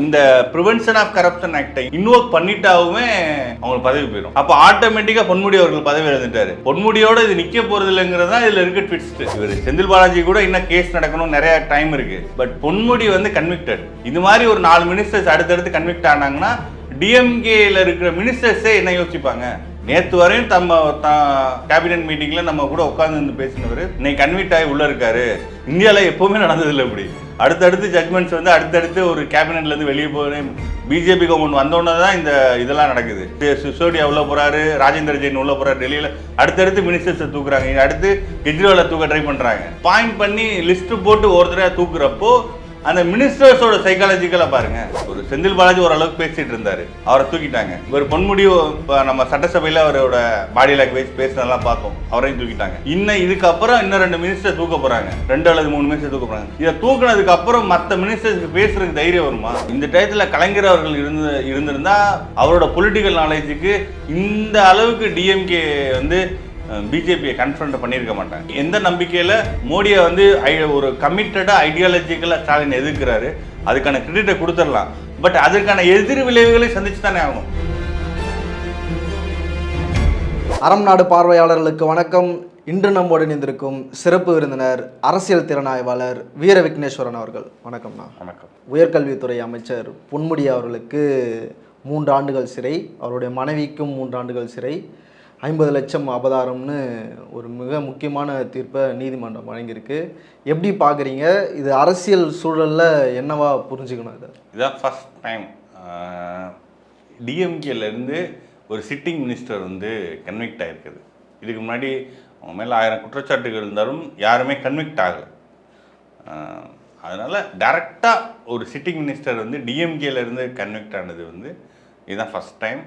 இந்த prevention of corruption ஆக்டை invoke பண்ணிட்டாவுமே அவங்களுக்கு பதவி போயிடும். அப்போ ஆட்டோமேட்டிக்காக பொன்முடி அவர்கள் பதவி இழந்துட்டாரு. பொன்முடியோட இது நிற்க போறது இல்லைங்கிறது தான் இதில் இருக்க ட்விஸ்ட் இவர் செந்தில் பாலாஜி கூட இன்னும் கேஸ் நடக்கணும் நிறைய டைம் இருக்கு. பட் பொன்முடி வந்து கன்விக்டட் இது மாதிரி ஒரு நாலு மினிஸ்டர்ஸ் அடுத்தடுத்து கன்விக்ட் ஆனாங்கன்னா டிஎம்கேல இருக்கிற மினிஸ்டர்ஸே என்ன யோசிப்பாங்க? நேற்று வரையும் தம்ம கேபினட் மீட்டிங்கில் நம்ம கூட உட்காந்து பேசினவர் இன்னைக்கு கன்விக்ட் ஆகி உள்ளே இருக்காரு. இந்தியாவில் எப்போவுமே நடந்ததில்லை இப்படி அடுத்தடுத்து ஜட்மெண்ட்ஸ் வந்து அடுத்தடுத்து ஒரு கேபினட்லேருந்து வெளியே போகிறேன் பிஜேபி கவர்மெண்ட் வந்தோடனே தான் இந்த இதெல்லாம் நடக்குது. சிசோடியா உள்ள போகிறாரு ராஜேந்திர ஜெயின் உள்ள போகிறாரு டெல்லியில். அடுத்தடுத்து மினிஸ்டர்ஸை தூக்குறாங்க. அடுத்து கெஜ்ரிவாலை தூக்க ட்ரை பண்ணுறாங்க பாயிண்ட் பண்ணி லிஸ்ட்டு போட்டு ஒருத்தரையா தூக்குறப்போ அந்த மினிஸ்டர்ஸோட சைக்காலஜிக்கலா பாருங்க. ஒரு செந்தில் பாலாஜி ஓரளவுக்கு பேசிட்டு இருந்தாரு. அவரை தூக்கிட்டாங்க. இவர் பொன்முடி நம்ம சட்டசபையில அவரோட பாடி லாங்குவேஜ் பேசினதெல்லாம் பார்த்தோம் அவரையும் தூக்கிட்டாங்க. இன்னும் இதுக்கப்புறம் இன்னும் ரெண்டு மினிஸ்டர் தூக்க போறாங்க. ரெண்டு அல்லது மூணு மினிஸ்டர் தூக்க போறாங்க. இதை தூக்குனதுக்கு அப்புறம் மற்ற மினிஸ்டர்ஸ்க்கு பேசுறதுக்கு தைரியம் வருமா? இந்த டயத்துல கலைஞர் அவர்கள் இருந்து இருந்திருந்தா அவரோட பொலிட்டிக்கல் நாலேஜுக்கு இந்த அளவுக்கு டிஎம்கே வந்து பிஜேபியை கன்ஃபரண்ட் பண்ணியிருக்க மாட்டாங்க. எந்த நம்பிக்கையில் மோடியை வந்து ஒரு கமிட்டடாக ஐடியாலஜிக்கலாக ஸ்டாலின் எதிர்க்கிறாரு அதுக்கான கிரெடிட்டை கொடுத்துடலாம். பட் அதற்கான எதிர் விளைவுகளை சந்திச்சு தானே ஆகணும். அறம் நாடு பார்வையாளர்களுக்கு வணக்கம். இன்று நம்மோடு இணைந்திருக்கும் சிறப்பு விருந்தினர் அரசியல் திறனாய்வாளர் வீர விக்னேஸ்வரன் அவர்கள். வணக்கம்ண்ணா வணக்கம். உயர்கல்வித்துறை அமைச்சர் பொன்முடி அவர்களுக்கு மூன்று ஆண்டுகள் சிறை அவருடைய மனைவிக்கும் மூன்று ஆண்டுகள் சிறை. ஐம்பது லட்சம் அபதாரம்னு ஒரு மிக முக்கியமான தீர்ப்பை நீதிமன்றம் வழங்கியிருக்கு. எப்படி பார்க்குறீங்க? இது அரசியல் சூழலில் என்னவா புரிஞ்சுக்கணும் இதை? இதான் ஃபர்ஸ்ட் டைம் டிஎம்கேலேருந்து ஒரு சிட்டிங் மினிஸ்டர் வந்து கன்விக்ட் ஆகிருக்குது இதுக்கு முன்னாடி அவங்க மேலே ஆயிரம் குற்றச்சாட்டுகள் இருந்தாலும் யாருமே கன்விக்ட் ஆகலை. அதனால் டைரெக்டாக ஒரு சிட்டிங் மினிஸ்டர் வந்து டிஎம்கேலேருந்து கன்விக்ட் ஆனது வந்து இதுதான் ஃபஸ்ட் டைம்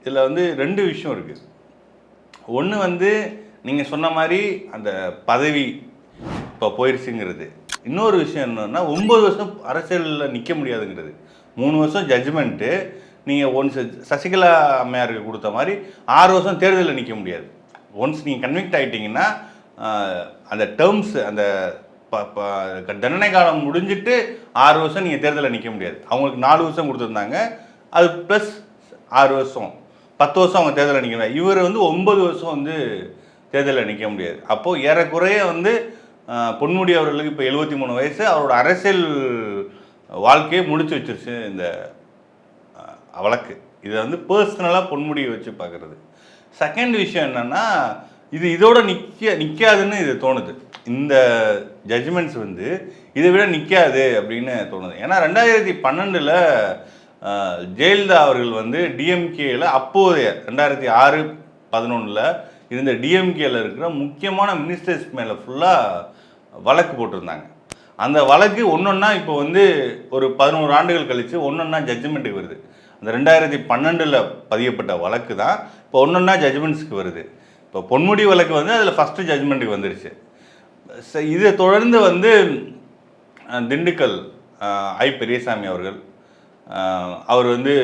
இதில் வந்து ரெண்டு விஷயம் இருக்குது ஒன்று வந்து நீங்கள் சொன்ன மாதிரி அந்த பதவி இப்போ போயிடுச்சுங்கிறது இன்னொரு விஷயம் என்னன்னா ஒம்பது வருஷம் அரசியலில் நிற்க முடியாதுங்கிறது. மூணு வருஷம் ஜட்ஜ்மெண்ட்டு நீங்கள் ஒன்ஸ் சசிகலா அம்மையாருக்கு கொடுத்த மாதிரி ஆறு வருஷம் தேர்தலில் நிற்க முடியாது. ஒன்ஸ் நீங்கள் கன்விக்ட் ஆகிட்டீங்கன்னா அந்த டேர்ம்ஸ் அந்த ப- ப- தண்டனை காலம் முடிஞ்சிட்டு ஆறு வருஷம் நீங்கள் தேர்தலில் நிற்க முடியாது. அவங்களுக்கு நாலு வருஷம் கொடுத்துருந்தாங்க. அது ப்ளஸ் ஆறு வருஷம். பத்து வருஷம் அவங்க தேர்தலில் நிற்க முடியாது. இவர் வந்து ஒன்பது வருஷம் வந்து தேர்தலில் நிற்க முடியாது. அப்போது ஏறக்குறைய வந்து பொன்முடி அவர்களுக்கு இப்போ எழுபத்தி மூணு வயசு. அவரோட அரசியல் வாழ்க்கையை முடிச்சு வச்சிருச்சு இந்த வழக்கு. இதை வந்து பர்சனலாக பொன்முடியை வச்சு பார்க்குறது செகண்ட் விஷயம் என்னென்னா இது இதோட நிற்க நிற்காதுன்னு இது தோணுது. இந்த ஜட்ஜ்மெண்ட்ஸ் வந்து இதை விட நிற்காது அப்படின்னு தோணுது. ஏன்னா ரெண்டாயிரத்தி பன்னெண்டில் ஜெயலலிதா அவர்கள் வந்து டிஎம்கேல அப்போதைய ரெண்டாயிரத்தி ஆறு பதினொன்றில் இருந்த டிஎம்கேல இருக்கிற முக்கியமான மினிஸ்டர்ஸ் மேலே ஃபுல்லாக வழக்கு போட்டிருந்தாங்க. அந்த வழக்கு ஒன்றொன்னா இப்போ வந்து ஒரு பதினோரு ஆண்டுகள் கழித்து ஒன்றொன்னா ஜட்ஜ்மெண்ட்டுக்கு வருது. அந்த ரெண்டாயிரத்தி பன்னெண்டில் பதியப்பட்ட வழக்கு தான் இப்போ ஒன்றொன்னா ஜட்ஜ்மெண்ட்ஸ்க்கு வருது. இப்போ பொன்முடி வழக்கு வந்து அதில் ஃபஸ்ட்டு ஜட்ஜ்மெண்ட்டுக்கு வந்துருச்சு. ச- இதை தொடர்ந்து வந்து திண்டுக்கல் ஐ பெரியசாமி அவர்கள் அவர் வந்து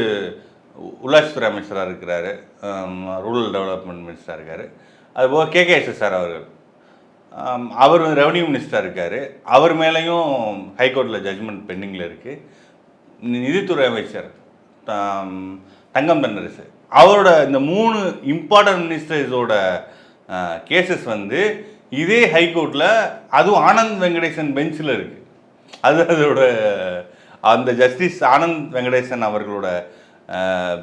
உள்ளாட்சித்துறை அமைச்சராக இருக்கிறாரு. ரூரல் டெவலப்மெண்ட் மினிஸ்டராக இருக்கார். அதுபோக கேகேஎஸ்எஸ்ஆர் அவர்கள். அவர் வந்து ரெவன்யூ மினிஸ்டராக இருக்கார். அவர் மேலேயும் ஹைகோர்ட்டில் ஜட்ஜ்மெண்ட் பெண்டிங்கில் இருக்குது நிதித்துறை அமைச்சர் தங்கம் தென்னரசு அவரோட இந்த மூணு இம்பார்ட்டன்ட் மினிஸ்டர்ஸோட கேசஸ் வந்து இதே ஹைகோர்ட்டில் அதுவும் ஆனந்த் வெங்கடேசன் பெஞ்சில் இருக்குது அது அதோட அந்த ஜஸ்டிஸ் ஆனந்த் வெங்கடேசன் அவர்களோட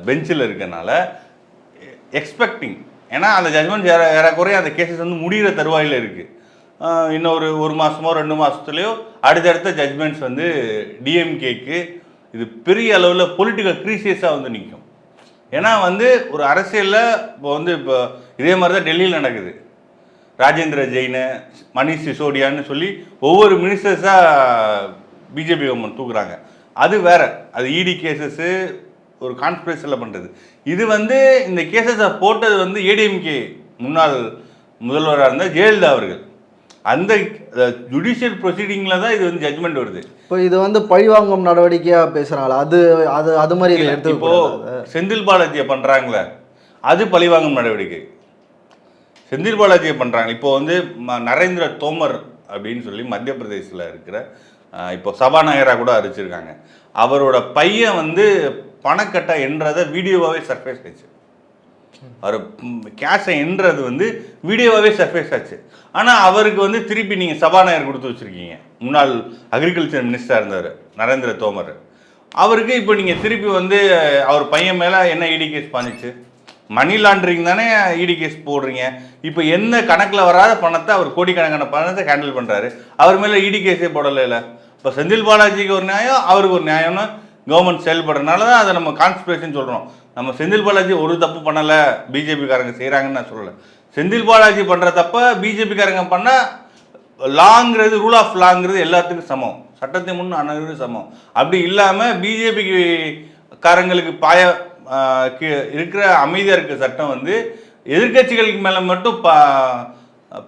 பெஞ்சில் இருக்கனால எக்ஸ்பெக்டிங் ஏன்னா அந்த ஜட்மெண்ட் ஏற ஏறக்குறைய அந்த கேசஸ் வந்து முடிகிற தருவாயில் இருக்குது இன்னும் ஒரு ஒரு மாதமோ ரெண்டு மாதத்துலேயோ அடுத்தடுத்த ஜட்மெண்ட்ஸ் வந்து டிஎம்கேக்கு இது பெரிய அளவில் பொலிட்டிக்கல் க்ரீசியஸாக வந்து நிற்கும் ஏன்னா வந்து ஒரு அரசியலில் இப்போ வந்து இப்போ இதே மாதிரி தான் டெல்லியில் நடக்குது. ராஜேந்திர ஜெயினு மணிஷ் சிசோடியான்னு சொல்லி ஒவ்வொரு மினிஸ்டர்ஸாக பிஜேபி கவர்மெண்ட் தூக்குறாங்க. அது வேற. அது E இடி கேசஸ்ஸு ஒரு கான்ஸ்பிரஸில் பண்ணுறது இது வந்து இந்த கேசஸை போட்டது வந்து ஏடிஎம்கே முன்னாள் முதல்வராக இருந்த ஜெயலலிதா அவர்கள். அந்த ஜுடிஷியல் ப்ரொசீடிங்கில் தான் இது வந்து ஜட்மெண்ட் வருது. இப்போ இது வந்து பழிவாங்கும் நடவடிக்கையாக பேசுகிறாங்களா அது அது அது மாதிரி இதை இப்போ செந்தில் பாலாஜியை பண்றாங்களே அது பழிவாங்கும் நடவடிக்கை. செந்தில் பாலாஜியை பண்றாங்க. இப்போ வந்து நரேந்திர தோமர் அப்படின்னு சொல்லி மத்திய பிரதேசில் இருக்கிற இப்போ சபாநாயகராக கூட அறிவிச்சிருக்காங்க அவரோட பையன் வந்து பணக்கட்டை என்றதை வீடியோவாகவே சர்ஃபேஸ் ஆச்சு அவர் கேஷை என்றது வந்து வீடியோவாகவே சர்ஃபேஸ் ஆச்சு. ஆனால் அவருக்கு வந்து திருப்பி நீங்கள் சபாநாயகர் கொடுத்து வச்சுருக்கீங்க. முன்னாள் அக்ரிகல்ச்சர் மினிஸ்டராக இருந்தார் நரேந்திர தோமர். அவருக்கு இப்போ நீங்கள் திருப்பி வந்து அவர் பையன் மேலே என்ன இடி கேஸ் பண்ணிச்சு மணி லாண்டரிங் தானே இடி கேஸ் போடுறீங்க. இப்போ என்ன கணக்கில் வராத பணத்தை அவர் கோடிக்கணக்கான பணத்தை ஹேண்டில் பண்ணுறாரு அவர் மேலே இடி கேஸே போடலை இல்லை இப்போ செந்தில் பாலாஜிக்கு ஒரு நியாயம் அவருக்கு ஒரு நியாயம்னு கவர்மெண்ட் செயல்படுறதுனால தான் அதை நம்ம கான்ஸ்பிரேஷன் சொல்கிறோம் நம்ம செந்தில் பாலாஜி ஒரு தப்பு பண்ணலை பிஜேபிக்காரங்க செய்கிறாங்கன்னு நான் சொல்லலை. செந்தில் பாலாஜி பண்ணுற தப்பை பிஜேபிக்காரங்க பண்ணால் லாங்கிறது ரூல் ஆஃப் லாங்கிறது எல்லாத்துக்கும் சமம். சட்டத்தை முன் அணுகிறது சமம். அப்படி இல்லாமல் பிஜேபிக்கு காரங்களுக்கு பாய இருக்கிற அமைதியாக இருக்க சட்டம் வந்து எதிர்க்கட்சிகளுக்கு மேலே மட்டும் பா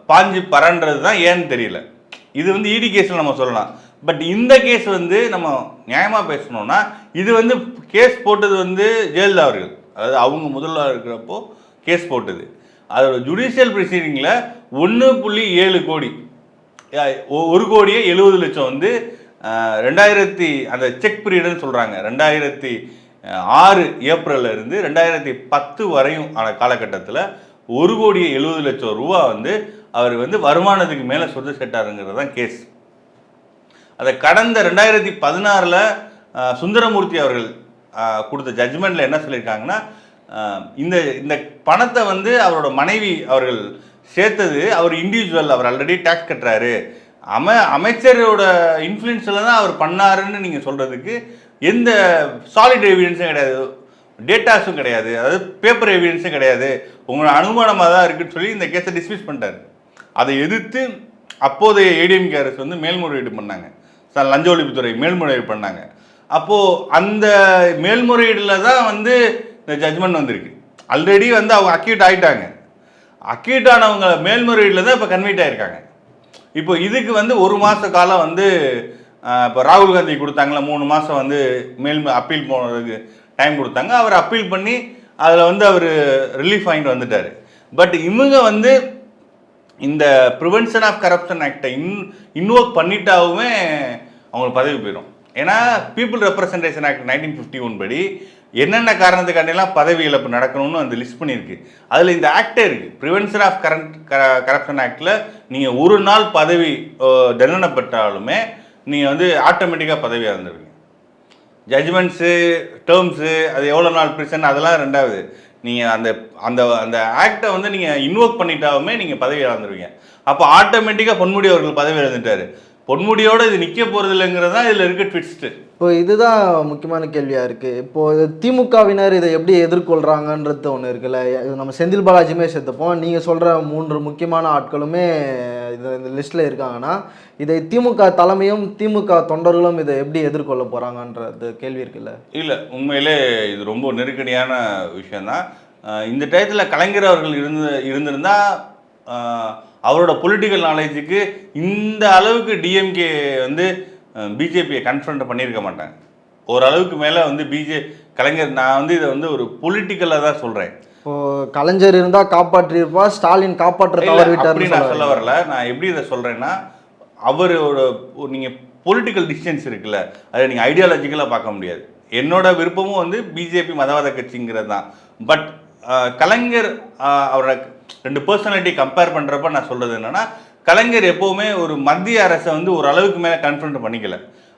பாஞ்சு பரன்றது தான் ஏன்னு தெரியல. இது வந்து இடி கேஸில் நம்ம சொல்லலாம். பட் இந்த கேஸ் வந்து நம்ம நியாயமாக பேசணும்னா இது வந்து கேஸ் போட்டது வந்து ஜெயலலிதா அவர்கள். அதாவது அவங்க முதல்வராக இருக்கிறப்போ கேஸ் போட்டது. அதோட ஜுடிஷியல் ப்ரொசீடிங்கில் ஒன்று புள்ளி ஏழு கோடி. ஒ- ஒரு கோடியே எழுபது லட்சம் வந்து ரெண்டாயிரத்தி அந்த செக் பீரியடுன்னு சொல்கிறாங்க ரெண்டாயிரத்தி ஆறு ஏப்ரல்ல இருந்து ரெண்டாயிரத்தி பத்து வரையும் ஆன காலகட்டத்தில் ஒரு கோடியே எழுபது லட்சம் ரூபா வந்து அவர் வந்து வருமானத்துக்கு மேலே சொத்து செட்டாருங்கிறது தான் கேஸ் அதை கடந்த ரெண்டாயிரத்தி பதினாறில் சுந்தரமூர்த்தி அவர்கள் கொடுத்த ஜட்ஜ்மெண்ட்டில் என்ன சொல்லியிருக்காங்கன்னா இந்த இந்த பணத்தை வந்து அவரோட மனைவி அவர்கள் சேர்த்தது அவர் இண்டிவிஜுவல் அவர் ஆல்ரெடி டேக்ஸ் கட்டுறாரு. அம அமைச்சரோட இன்ஃப்ளூயன்ஸில் தான் அவர் பண்ணாருன்னு நீங்கள் சொல்கிறதுக்கு எந்த சாலிட் எவிடன்ஸும் கிடையாது. டேட்டாஸும் கிடையாது. அதாவது பேப்பர் எவிடன்ஸும் கிடையாது. உங்களோட அனுமானமாக தான் இருக்குன்னு சொல்லி இந்த கேஸை டிஸ்மிஸ் பண்ணிட்டாரு. அதை எதிர்த்து அப்போதைய ஏடிஎம்கே அரசு வந்து மேல்முறையீடு பண்ணாங்க. ச- லஞ்ச ஒழிப்புத்துறை மேல்முறையீடு பண்ணாங்க. அப்போது அந்த மேல்முறையீடில் தான் வந்து இந்த ஜட்ஜ்மெண்ட் வந்திருக்கு. ஆல்ரெடி வந்து அவங்க அக்யூட் ஆகிட்டாங்க அக்யூட் ஆனவங்க மேல்முறையீடில் தான் இப்போ கன்வீட் ஆகிருக்காங்க இப்போ இதுக்கு வந்து ஒரு மாத காலம் வந்து இப்போ ராகுல் காந்தி கொடுத்தாங்களா மூணு மாதம் வந்து மேல் அப்பீல் போனதுக்கு டைம் கொடுத்தாங்க. அவர் அப்பீல் பண்ணி அதில் வந்து அவர் ரிலீஃப் வாங்கிட்டு வந்துட்டார். பட் இவங்க வந்து இந்த ப்ரிவென்ஷன் ஆஃப் கரப்ஷன் ஆக்டை இன் இன்வோக் பண்ணிட்டாவே அவங்களுக்கு பதவி போயிடும். ஏன்னா people representation act nineteen fifty one படி என்னென்ன காரணத்துக்காண்டிலாம் பதவி இழப்பு நடக்கணும்னு அந்த லிஸ்ட் பண்ணியிருக்கு. அதில் இந்த ஆக்டே இருக்குது ப்ரிவென்ஷன் ஆஃப் கரண்ட் கரப்ஷன் ஆக்டில் நீங்கள் ஒரு நாள் பதவி தண்டனைப்பட்டாலுமே நீங்கள் வந்து ஆட்டோமேட்டிக்காக பதவி இழந்துருவீங்க ஜட்ஜ்மெண்ட்ஸு டேர்ம்ஸு அது எவ்வளோ நாள் பிரிசன் அதெல்லாம் ரெண்டாவது. நீங்கள் அந்த அந்த அந்த ஆக்டை வந்து நீங்கள் இன்வோக் பண்ணிட்டாலுமே நீங்கள் பதவி இழந்துருவீங்க. அப்போ ஆட்டோமேட்டிக்காக பொன்முடி அவர்கள் பதவி இழந்துட்டார். பொன்முடியோடு இது நிற்க போகிறது இல்லைங்கிறது தான் இதில் இருக்க ட்விஸ்ட்டு இப்போ இதுதான் முக்கியமான கேள்வியாக இருக்குது இப்போது திமுகவினர் இதை எப்படி எதிர்கொள்கிறாங்கன்றது ஒன்று இருக்குல்ல. இது நம்ம செந்தில் பாலாஜியுமே சேர்த்துப்போம். நீங்கள் சொல்கிற மூன்று முக்கியமான ஆட்களுமே இது இந்த லிஸ்ட்டில் இருக்காங்கன்னா இதை திமுக தலைமையும் திமுக தொண்டர்களும் இதை எப்படி எதிர்கொள்ள போகிறாங்கன்றது கேள்வி இருக்குல்ல. இல்லை உண்மையிலே இது ரொம்ப நெருக்கடியான விஷயந்தான் இந்த டயத்தில் கலைஞர் அவர்கள் இருந்து இருந்திருந்தால் அவரோட பொலிட்டிக்கல் நாலேஜுக்கு இந்த அளவுக்கு டிஎம்கே வந்து பிஜேபியை கன்ஃபரண்ட் பண்ணியிருக்க மாட்டாங்க ஓரளவுக்கு மேலே வந்து பிஜே கலைஞர் நான் வந்து இதை வந்து ஒரு பொலிட்டிக்கலாக தான் சொல்கிறேன் இப்போ கலைஞர் இருந்தால் காப்பாற்றியிருப்பா ஸ்டாலின் காப்பாற்ற இல்ல, தவறு அப்படி நான் சொல்ல வரல. நான் எப்படி இதை சொல்றேன்னா அவரோட ஒரு நீங்க பொலிட்டிக்கல் டிஸ்டன்ஸ் இருக்குல்ல அதை நீங்க ஐடியாலஜிக்கலாக பார்க்க முடியாது. என்னோட விருப்பமும் வந்து பிஜேபி மதவாத கட்சிங்கிறது தான். பட் கலைஞர் அவரோட ரெண்டு பர்சனாலிட்டி கம்பேர் பண்றப்ப நான் சொல்றது என்னன்னா கலைஞர் எப்போவுமே ஒரு மத்திய அரசை வந்து ஒரு அளவுக்கு மேலே கன்ஃபரண்ட் பண்ணிக்கல.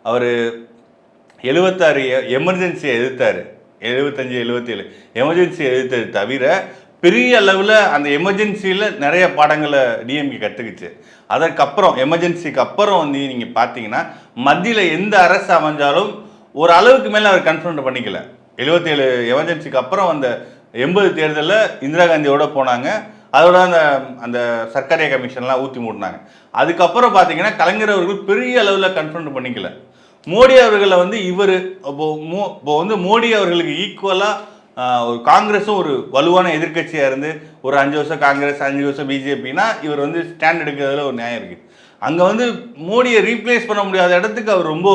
அவர் எழுபத்தாறு எமர்ஜென்சியை எதிர்த்தார். எழுபத்தஞ்சு எழுபத்தேழு எமர்ஜென்சியை எதிர்த்தது தவிர பெரிய அளவில் அந்த எமர்ஜென்சியில் நிறைய பாடங்களை டிஎம்கே கற்றுக்குச்சு அதற்கப்புறம் எமர்ஜென்சிக்கு அப்புறம் வந்து நீங்கள் பார்த்தீங்கன்னா மத்தியில் எந்த அரசு அமைஞ்சாலும் ஒரு அளவுக்கு மேலே அவர் கன்ஃபரண்ட் பண்ணிக்கல. எழுபத்தேழு எமர்ஜென்சிக்கு அப்புறம் அந்த எண்பது தேர்தலில் இந்திரா காந்தியோட போனாங்க. அதோட அந்த அந்த சர்க்கரை கமிஷன்லாம் ஊற்றி மூடினாங்க. அதுக்கப்புறம் பார்த்தீங்கன்னா கலைஞர் அவர்கள் பெரிய அளவில் கன்ஃபர்ம் பண்ணிக்கல. மோடி அவர்களை வந்து இவர் இப்போ மோ இப்போ வந்து மோடி அவர்களுக்கு ஈக்குவலாக ஒரு காங்கிரஸும் ஒரு வலுவான எதிர்க்கட்சியாக இருந்து ஒரு அஞ்சு வருஷம் காங்கிரஸ் அஞ்சு வருஷம் பிஜேபினா இவர் வந்து ஸ்டாண்ட் எடுக்கிறதுல ஒரு நியாயம் இருக்குது அங்கே வந்து மோடியை ரீப்ளேஸ் பண்ண முடியாத இடத்துக்கு அவர் ரொம்ப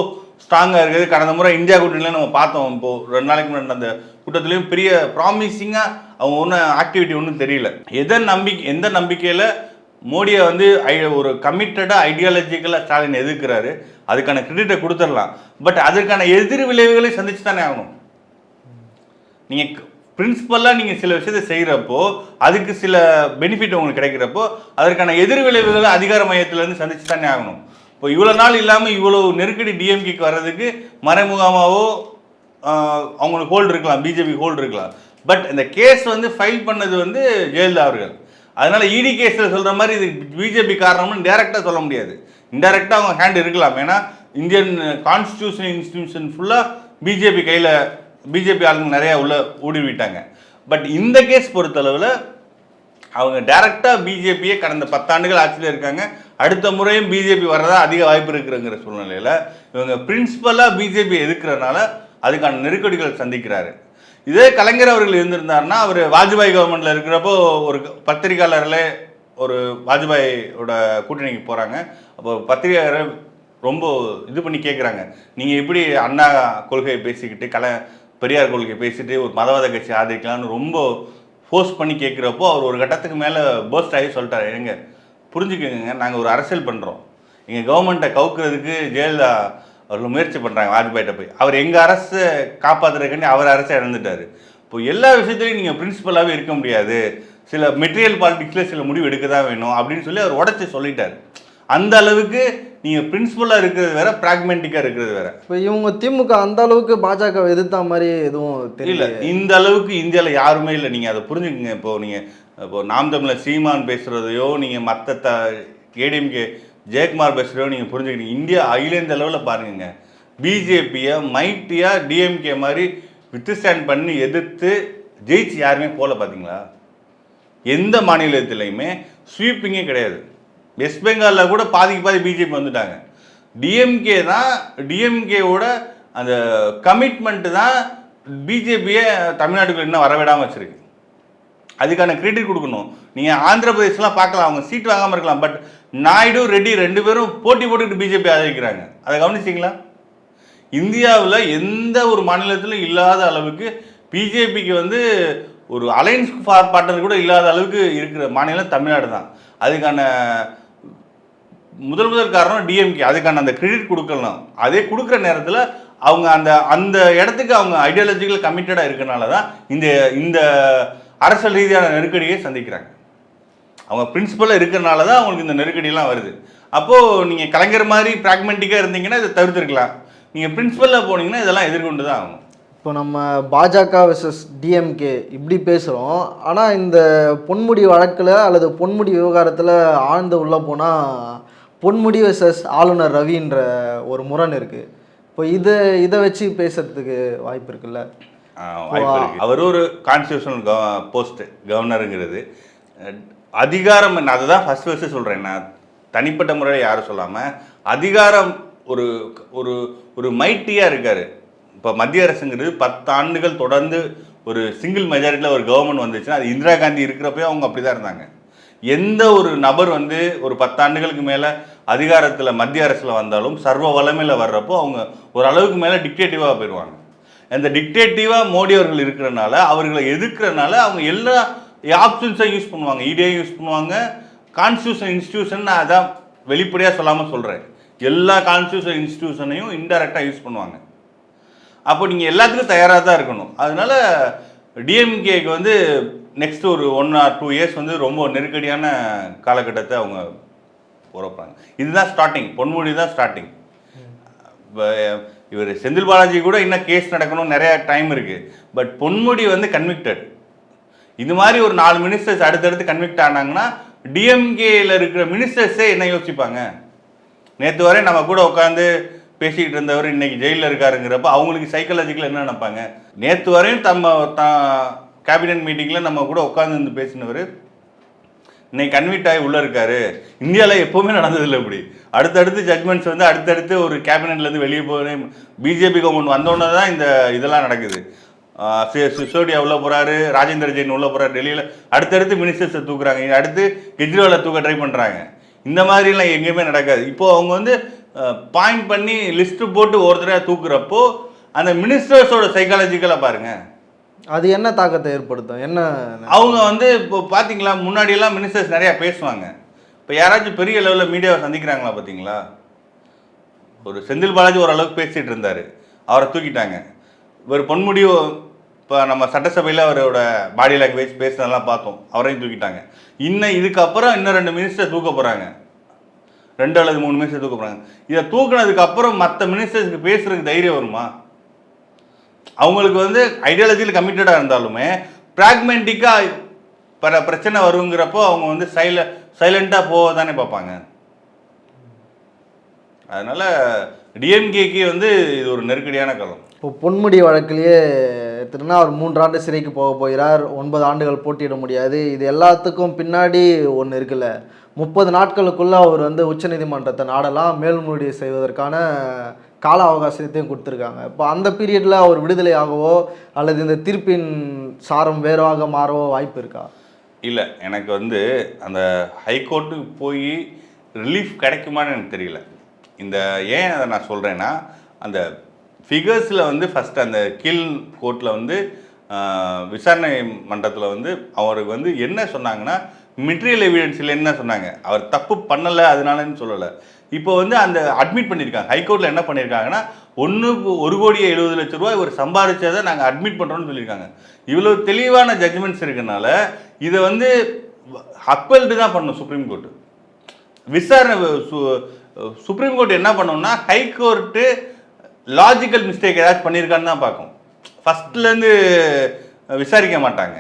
ஸ்ட்ராங்காக இருக்குது கடந்த முறை இந்தியா கூட்டணியில் நம்ம பார்த்தோம். இப்போது ரெண்டு நாளைக்கு முன்னாடி அந்த கூட்டத்திலையும் பெரிய ப்ராமிசிங்காக அவங்க ஒன்றும் ஆக்டிவிட்டி ஒன்றும் தெரியல. எதை நம்பிக்கை எந்த நம்பிக்கையில் மோடியை வந்து ஐ- ஒரு கமிட்டடாக ஐடியாலஜிக்கலாக ஸ்டாலின் எதிர்க்கிறாரு அதுக்கான கிரெடிட்டை கொடுத்துடலாம். பட் அதற்கான எதிர் விளைவுகளை சந்திச்சு தானே ஆகணும். நீங்கள் பிரின்சிபலாக நீங்கள் சில விஷயத்தை செய்கிறப்போ அதுக்கு சில பெனிஃபிட் உங்களுக்கு கிடைக்கிறப்போ அதற்கான எதிர் விளைவுகளை அதிகார மையத்திலேருந்து சந்திச்சு தானே ஆகணும். இப்போ இவ்வளோ நாள் இல்லாமல் இவ்வளோ நெருக்கடி டிஎம்கேக்கு வர்றதுக்கு மறைமுகமாகவோ அவங்களுக்கு ஹோல்டு இருக்கலாம் பிஜேபி ஹோல்டு இருக்கலாம். பட் இந்த கேஸ் வந்து ஃபைல் பண்ணது வந்து ஜெயலலிதா அவர்கள். அதனால இடி கேஸில் சொல்கிற மாதிரி இது பிஜேபி காரணம்னு டேரெக்டாக சொல்ல முடியாது. இன்டெரக்டாக அவங்க ஹேண்ட் இருக்கலாம். ஏன்னா இந்தியன் கான்ஸ்டியூஷன் இன்ஸ்டிடியூஷன் ஃபுல்லாக பிஜேபி கையில் பிஜேபி ஆளுங்க நிறையா உள்ள ஊடுருவிட்டாங்க. பட் இந்த கேஸ் பொறுத்தளவில் அவங்க டேரெக்டாக பிஜேபியே கடந்த பத்தாண்டுகள் ஆட்சியில் இருக்காங்க. அடுத்த முறையும் பிஜேபி வர்றதா அதிக வாய்ப்பு இருக்குங்கிற சூழ்நிலையில் இவங்க பிரின்சிபலாக பிஜேபி எதிர்க்கிறனால அதுக்கான நெருக்கடிகள் சந்திக்கிறாரு. இதே கலைஞர் அவர்கள் இருந்திருந்தாருன்னா அவர் வாஜ்பாய் கவர்மெண்ட்டில் இருக்கிறப்போ ஒரு பத்திரிகையாளர்களே ஒரு வாஜ்பாயோட கூட்டணிக்கு போகிறாங்க அப்போ பத்திரிகையாளர் ரொம்ப இது பண்ணி கேட்குறாங்க நீங்கள் எப்படி அண்ணா கொள்கையை பேசிக்கிட்டு கல பெரியார் கொள்கையை பேசிட்டு ஒரு மதவாத கட்சி ஆதரிக்கலாம்னு ரொம்ப ஃபோர்ஸ் பண்ணி கேட்குறப்போ அவர் ஒரு கட்டத்துக்கு மேலே பேர்ஸ்ட் ஆகி சொல்லிட்டார். எங்க புரிஞ்சுக்கோங்க நாங்கள் ஒரு அரசியல் பண்ணுறோம் எங்கள் கவர்மெண்ட்டை கவுக்கிறதுக்கு ஜெயலலிதா அவர்கள் முயற்சி பண்ணுறாங்க வாஜ்பாய்கிட்ட போய். அவர் எங்கள் அரசை காப்பாற்றுறதுக்காண்டி அவர் அரசை இழந்துட்டார். இப்போ எல்லா விஷயத்துலையும் நீங்கள் பிரின்சிபலாகவே இருக்க முடியாது. சில மெட்டீரியல் பாலிடிக்ஸில் சில முடிவு எடுக்க தான் வேணும் அப்படின்னு சொல்லி அவர் உடச்சி சொல்லிட்டார். அந்த அளவுக்கு நீங்கள் பிரின்சிபலாக இருக்கிறது வேற ப்ராக்மெண்டிக்காக இருக்கிறது வேற. இப்போ இவங்க திமுக அந்த அளவுக்கு பாஜக எதிர்த்த மாதிரி எதுவும் தெரியல. இந்த அளவுக்கு இந்தியாவில் யாருமே இல்லை. நீங்க அதை புரிஞ்சுக்கங்க. இப்போ நீங்க இப்போ நாம் தமிழர் சீமான் பேசுறதையோ நீங்க மற்ற த ஏடிஎம்கே ஜெயக்குமார் பேசுகிறவங்க நீங்கள் புரிஞ்சுக்கிட்டீங்க. இந்தியா அகிலேந்த அளவில் பாருங்க பிஜேபியை மைட்டியாக டிஎம்கே மாதிரி வித்து ஸ்டாண்ட் பண்ணி எதிர்த்து ஜெயிச்சு யாருமே போகல பார்த்தீங்களா எந்த மாநிலத்திலையுமே ஸ்வீப்பிங்கே கிடையாது. வெஸ்ட் பெங்காலில் கூட பாதிக்கு பாதி பிஜேபி வந்துட்டாங்க. டிஎம்கே தான் டிஎம்கேவோட அந்த கமிட்மெண்ட்டு தான் பிஜேபியை தமிழ்நாட்டுக்குள்ள இன்னும் வரவிடாமல் வச்சுருக்கு. அதுக்கான கிரெடிட் கொடுக்கணும். நீங்கள் ஆந்திர பிரதேஷ்லாம் பார்க்கலாம். அவங்க சீட் வாங்காமல் இருக்கலாம். பட் நாயுடு ரெட்டி ரெண்டு பேரும் போட்டி போட்டுக்கிட்டு பிஜேபி ஆதரிக்கிறாங்க. அதை கவனிச்சிங்களா? இந்தியாவில் எந்த ஒரு மாநிலத்திலும் இல்லாத அளவுக்கு பிஜேபிக்கு வந்து ஒரு அலைன்ஸ் பார்ட்னர் கூட இல்லாத அளவுக்கு இருக்கிற மாநிலம் தமிழ்நாடு தான். அதுக்கான முதல் முதல் காரணம் டிஎம்கே அதுக்கான அந்த கிரெடிட் கொடுக்கலாம். அதே கொடுக்குற நேரத்தில் அவங்க அந்த அந்த இடத்துக்கு அவங்க ஐடியாலஜிக்கல் கமிட்டடாக இருக்கனால தான் இந்த இந்த அரசியல் ரீதியான நெருக்கடியை சந்திக்கிறாங்க. அவங்க பிரின்சிபலாக இருக்கிறனால தான் அவங்களுக்கு இந்த நெருக்கடியெல்லாம் வருது. அப்போது நீங்கள் கலைஞர் மாதிரி ப்ராக்மெண்டிக்காக இருந்தீங்கன்னா இதை தவிர்த்துருக்கலாம். நீங்கள் பிரின்சிபலாக போனீங்கன்னா இதெல்லாம் எதிர்கொண்டு தான் ஆகணும். இப்போ நம்ம பாஜக வெர்சஸ் டிஎம்கே இப்படி பேசுகிறோம் ஆனால் இந்த பொன்முடி வழக்கில் அல்லது பொன்முடி விவகாரத்தில் ஆழ்ந்து உள்ளே போனால் பொன்முடி வெர்சஸ் ஆளுநர் ரவின்ற ஒரு முரண் இருக்குது இப்போ இதை இதை வச்சு பேசுறதுக்கு வாய்ப்பு இருக்குல்ல? அவர் ஒரு கான்ஸ்டியூஷனல் போஸ்ட் கவர்னருங்கிறது அதிகாரம் நான் அதை தான் ஃபர்ஸ்ட் சொல்கிறேன் நான். தனிப்பட்ட முறையில் யாரும் சொல்லாமல் அதிகாரம் ஒரு ஒரு ஒரு மைட்டியாக இருக்கார். இப்போ மத்திய அரசுங்கிறது பத்து ஆண்டுகள் தொடர்ந்து ஒரு சிங்கிள் மெஜாரிட்டியில் ஒரு கவர்மெண்ட் வந்துச்சுன்னா அது இந்திரா காந்தி இருக்கிறப்பயே அவங்க அப்படி தான் இருந்தாங்க. எந்த ஒரு நபர் வந்து ஒரு பத்தாண்டுகளுக்கு மேலே அதிகாரத்தில் மத்திய அரசில் வந்தாலும் சர்வ வளமையில் வர்றப்போ அவங்க ஒரு அளவுக்கு மேலே டிக்டேட்டிவாக போயிடுவாங்க அந்த டிக்டேட்டிவாக மோடி அவர்கள் இருக்கிறனால அவர்களை எதிர்க்கிறனால அவங்க எல்லா ஆப்ஷன்ஸை யூஸ் பண்ணுவாங்க இடியை யூஸ் பண்ணுவாங்க. கான்ஸ்டியூஷன் இன்ஸ்டியூஷன் நான் அதான் வெளிப்படையாக சொல்லாமல் சொல்கிறேன் எல்லா கான்ஸ்டியூஷன் இன்ஸ்டியூஷனையும் இன்டெரக்டாக யூஸ் பண்ணுவாங்க. அப்போ நீங்கள் எல்லாத்துக்கும் தயாராக தான் இருக்கணும். அதனால டிஎம்கேக்கு வந்து நெக்ஸ்ட் ஒரு ஒன் ஆர் டூ இயர்ஸ் வந்து ரொம்ப நெருக்கடியான காலகட்டத்தை அவங்க உறப்பாங்க இதுதான் ஸ்டார்டிங் பொன்முடி தான் ஸ்டார்டிங் இப்போ இவர் செந்தில் பாலாஜி கூட இன்னும் கேஸ் நடக்கணும் நிறையா டைம் இருக்குது பட் பொன்முடி வந்து கன்விக்டட் இது மாதிரி ஒரு நாலு மினிஸ்டர்ஸ் அடுத்தடுத்து கன்விக்ட் ஆனாங்கன்னா டிஎம்கேல இருக்கிற மினிஸ்டர்ஸே என்ன யோசிப்பாங்க? நேற்று வரை நம்ம கூட உட்காந்து பேசிக்கிட்டு இருந்தவர் இன்னைக்கு ஜெயிலில் இருக்காருங்கிறப்ப அவங்களுக்கு சைக்கலாஜிக்கல் என்ன நினைப்பாங்க? நேற்று வரையும் தம்ம கேபினட் மீட்டிங்கில் நம்ம கூட உட்காந்து இருந்து பேசினவர் இன்னைக்கு கன்விட் ஆகி உள்ளே இருக்காரு. இந்தியாவில் எப்போவுமே நடந்ததில்லை இப்படி. அடுத்தடுத்து ஜட்மெண்ட்ஸ் வந்து அடுத்தடுத்து ஒரு கேபினட்லேருந்து வெளியே போகிறேன் பிஜேபி கவர்மெண்ட் வந்தோடனே தான் இந்த இதெல்லாம் நடக்குது. சிசோடியா உள்ளே போகிறாரு ராஜேந்திர ஜெயின் உள்ளே போகிறாரு டெல்லியில் அடுத்தடுத்து மினிஸ்டர்ஸை தூக்குறாங்க. அடுத்து கெஜ்ரிவாலை தூக்க ட்ரை பண்ணுறாங்க இந்த மாதிரிலாம் எங்கேயுமே நடக்காது. இப்போது அவங்க வந்து பாயிண்ட் பண்ணி லிஸ்ட்டு போட்டு ஒருத்தரையாக தூக்குறப்போ அந்த மினிஸ்டர்ஸோட சைக்காலஜிக்கலை பாருங்கள் அது என்ன தாக்கத்தை ஏற்படுத்தும்? என்ன அவங்க வந்து இப்போ பார்த்தீங்களா முன்னாடியெல்லாம் மினிஸ்டர்ஸ் நிறையா பேசுவாங்க. இப்போ யாராச்சும் பெரிய லெவலில் மீடியாவை சந்திக்கிறாங்களா பார்த்தீங்களா ஒரு செந்தில் பாலாஜி ஓரளவுக்கு பேசிகிட்டு இருந்தார். அவரை தூக்கிட்டாங்க. ஒரு பொன்முடி இப்போ நம்ம சட்டசபையில் அவரோட பாடி லாங்குவேஜ் பேசுனதெல்லாம் பார்த்தோம். அவரையும் தூக்கிட்டாங்க. இன்னும் இதுக்கப்புறம் இன்னும் ரெண்டு மினிஸ்டர் தூக்க போகிறாங்க ரெண்டு அல்லது மூணு மினிஸ்டர் தூக்க போகிறாங்க இதை தூக்குனதுக்கு அப்புறம் மற்ற மினிஸ்டர்ஸ்க்கு பேசுறதுக்கு தைரியம் வருமா? அவங்களுக்கு வந்து ஐடியாலஜியில் கமிட்டடாக இருந்தாலுமே ப்ராக்மெண்டிக்காக பல பிரச்சனை வருங்கிறப்போ அவங்க வந்து சைல சைலண்ட்டாக போக தானே பார்ப்பாங்க. அதனால் டிஎம்கேக்கு வந்து இது ஒரு நெருக்கடியான காலம். இப்போ பொன்முடி வழக்கிலேயே எடுத்துட்டோம்னா அவர் மூன்றாண்டு சிறைக்கு போக போகிறார். ஒன்பது ஆண்டுகள் போட்டியிட முடியாது. இது எல்லாத்துக்கும் பின்னாடி ஒன்று இருக்குல்ல. முப்பது நாட்களுக்குள்ளே அவர் வந்து உச்சநீதிமன்றத்தை நாடலாம். மேல்முறையீடு செய்வதற்கான கால அவகாசத்தையும் கொடுத்துருக்காங்க. இப்போ அந்த பீரியடில் அவர் விடுதலை ஆகவோ அல்லது இந்த தீர்ப்பின் சாரம் வேறாக மாறவோ வாய்ப்பு இருக்கா? இல்லை. எனக்கு வந்து அந்த ஹைகோர்ட்டுக்கு போய் ரிலீஃப் கிடைக்குமான்னு எனக்கு தெரியல. இந்த ஏன் அதை நான் சொல்கிறேன்னா அந்த ஃபிகர்ஸில் வந்து ஃபஸ்ட் அந்த கீழ் கோர்ட்டில் வந்து விசாரணை மன்றத்தில் வந்து அவருக்கு வந்து என்ன சொன்னாங்கன்னா மெட்டீரியல் எவிடன்ஸில் என்ன சொன்னாங்க. அவர் தப்பு பண்ணலை அதனாலன்னு சொல்லலை. இப்போ வந்து அந்த அட்மிட் பண்ணியிருக்காங்க. ஹைகோர்ட்டில் என்ன பண்ணியிருக்காங்கன்னா ஒன்று ஒரு கோடியே எழுபது லட்ச ரூபாய் இவர் சம்பாதிச்சதை நாங்கள் அட்மிட் பண்ணுறோம்னு சொல்லியிருக்காங்க. இவ்வளோ தெளிவான ஜட்ஜ்மெண்ட்ஸ் இருக்கனால இதை வந்து அப்பெல்டு தான் பண்ணும் சுப்ரீம் கோர்ட்டு விசாரணை சு- சுப்ரீம் கோர்ட் என்ன பண்ணோம்னா ஹை கோர்ட்டு லாஜிக்கல் மிஸ்டேக் ஏதாச்சும் பண்ணியிருக்கான்னு தான் பார்க்கும். ஃபஸ்ட்லேருந்து விசாரிக்க மாட்டாங்க.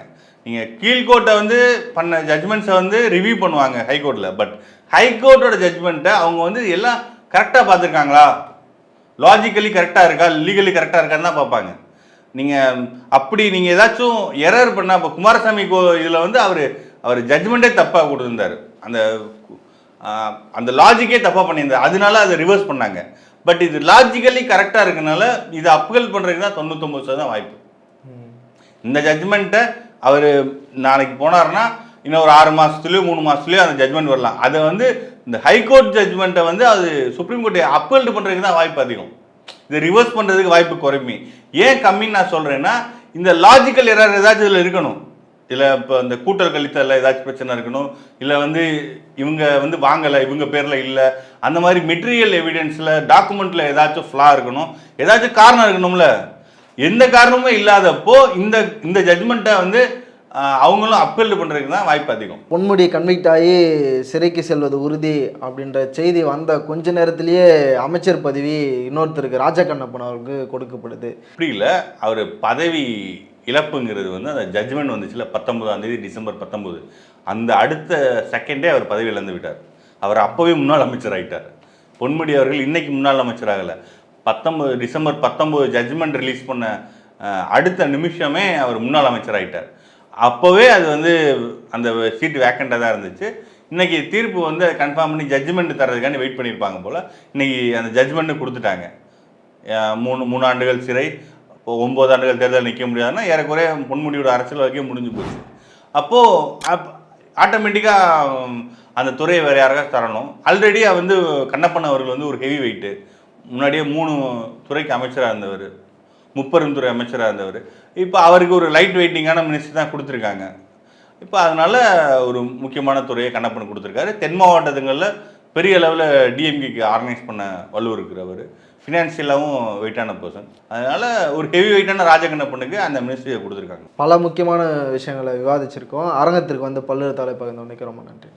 நீங்கள் கீழ்கோர்ட்டை வந்து பண்ண ஜட்ஜ்மெண்ட்ஸை வந்து ரிவ்யூ பண்ணுவாங்க ஹைகோர்ட்டில் பட் ஹைகோர்ட்டோட ஜட்ஜ்மெண்ட்டை அவங்க வந்து எல்லாம் கரெக்டாக பார்த்துருக்காங்களா? லாஜிக்கலி கரெக்டாக இருக்கா? லீகலி கரெக்டாக இருக்கான்னு தான் பார்ப்பாங்க. நீங்கள் அப்படி நீங்கள் ஏதாச்சும் எரர் பண்ணால் இப்போ குமாரசாமி கோ இதில் வந்து அவர் அவர் ஜட்ஜ்மெண்ட்டே தப்பாக கொடுத்துருந்தாரு. அந்த அந்த லாஜிக்கே தப்பாக பண்ணியிருந்தார். அதனால அதை ரிவர்ஸ் பண்ணாங்க. பட் இது லாஜிக்கலி கரெக்டாக இருக்கனால இதை அப்கல் பண்ணுறதுக்கு தான் தொண்ணூத்தொம்பது சதவீதம் வாய்ப்பு. இந்த ஜட்ஜ்மெண்ட்டை அவர் நாளைக்கு போனாருன்னா இன்னும் ஒரு ஆறு மாதத்துலேயோ மூணு மாதத்துலேயோ அந்த ஜட்ஜ்மெண்ட் வரலாம். அதை வந்து இந்த ஹைகோர்ட் ஜட்ஜ்மெண்ட்டை வந்து அது சுப்ரீம் கோர்ட் அப்பீல்டு பண்ணுறதுக்கு தான் வாய்ப்பு அதிகம். இதை ரிவர்ஸ் பண்ணுறதுக்கு வாய்ப்பு குறைமி. ஏன் கம்மின்னு நான் சொல்கிறேன்னா இந்த லாஜிக்கல் எரர் ஏதாச்சும் இதில் இருக்கணும். இல்லை இப்போ இந்த கூட்டல் கழித்தலில் ஏதாச்சும் பிரச்சனை இருக்கணும் இல்லை வந்து இவங்க வந்து வாங்கலை இவங்க பேரில் இல்லை அந்த மாதிரி மெட்டீரியல் எவிடன்ஸில் டாக்குமெண்ட்டில் ஏதாச்சும் ஃப்ளா இருக்கணும் ஏதாச்சும் காரணம் இருக்கணும்ல? எந்த காரணமும் இல்லாதப்போ இந்த இந்த ஜட்மெண்ட்டை வந்து அவங்களும் அப்பீல் பண்ணுறதுக்கு தான் வாய்ப்பு அதிகம். பொன்முடி கன்விக்ட் ஆகி சிறைக்கு செல்வது உறுதி அப்படின்ற செய்தி வந்த கொஞ்ச நேரத்திலேயே அமைச்சர் பதவி இன்னொருத்தருக்கு ராஜகண்ணப்பன் அவருக்கு கொடுக்கப்படுது. அப்படி இல்லை அவர் பதவி இழப்புங்கிறது வந்து அந்த ஜட்ஜ்மெண்ட் வந்துச்சுல பத்தொன்பதாம் தேதி டிசம்பர் பத்தொம்போது அந்த அடுத்த செகண்டே அவர் பதவி இழந்து விட்டார். அவர் அப்போவே முன்னாள் அமைச்சர் ஆகிட்டார் பொன்முடி அவர்கள் இன்னைக்கு முன்னாள் அமைச்சராகலை பத்தொம்போது டிசம்பர் பத்தொம்போது ஜட்ஜ்மெண்ட் ரிலீஸ் பண்ண அடுத்த நிமிஷமே அவர் முன்னாள் அமைச்சர் ஆகிட்டார் அப்போவே அது வந்து அந்த சீட் வேக்கண்டாக தான் இருந்துச்சு. இன்றைக்கி தீர்ப்பு வந்து கன்ஃபார்ம் பண்ணி ஜட்ஜ்மெண்ட் தரதுக்காண்டி வெயிட் பண்ணியிருப்பாங்க போல். இன்றைக்கி அந்த ஜட்ஜ்மெண்ட்டு கொடுத்துட்டாங்க. மூணு மூணு ஆண்டுகள் சிறை இப்போ ஒம்பது ஆண்டுகள் தேர்தல் நிற்க முடியாதுன்னா ஏறக்குறைய பொன்முடியோட அரசியல் வரைக்கும் முடிஞ்சு போச்சு. அப்போது அப் ஆட்டோமேட்டிக்காக அந்த துறையை வேறு யாராவது தரணும். ஆல்ரெடி வந்து கண்ணப்பன் அவர்கள் வந்து ஒரு ஹெவி வெயிட்டு முன்னாடியே மூணு துறைக்கு அமைச்சராக இருந்தவர். முப்பெருந்துறை அமைச்சராக இருந்தவர். இப்போ அவருக்கு ஒரு லைட் வெயிட்டிங்கான மினிஸ்டர் தான் கொடுத்துருக்காங்க. இப்போ அதனால் ஒரு முக்கியமான துறையை கண்ணப்பன் கொடுத்துருக்காரு. தென் மாவட்டத்துங்களில் பெரிய அளவில் டிஎம்கேக்கு ஆர்கனைஸ் பண்ண வலுவருக்கிறவர் ஃபினான்ஷியலாகவும் வெயிட்டான பர்சன் அதனால ஒரு ஹெவி வெயிட்டான ராஜகண்ணப்பனுக்கு அந்த மினிஸ்ட்ரியை கொடுத்துருக்காங்க. பல முக்கியமான விஷயங்களை விவாதிச்சிருக்கோம். அரங்கத்திற்கு வந்து பல்வேறு தலைப்பகிர்ந்து நினைக்க ரொம்ப நன்றி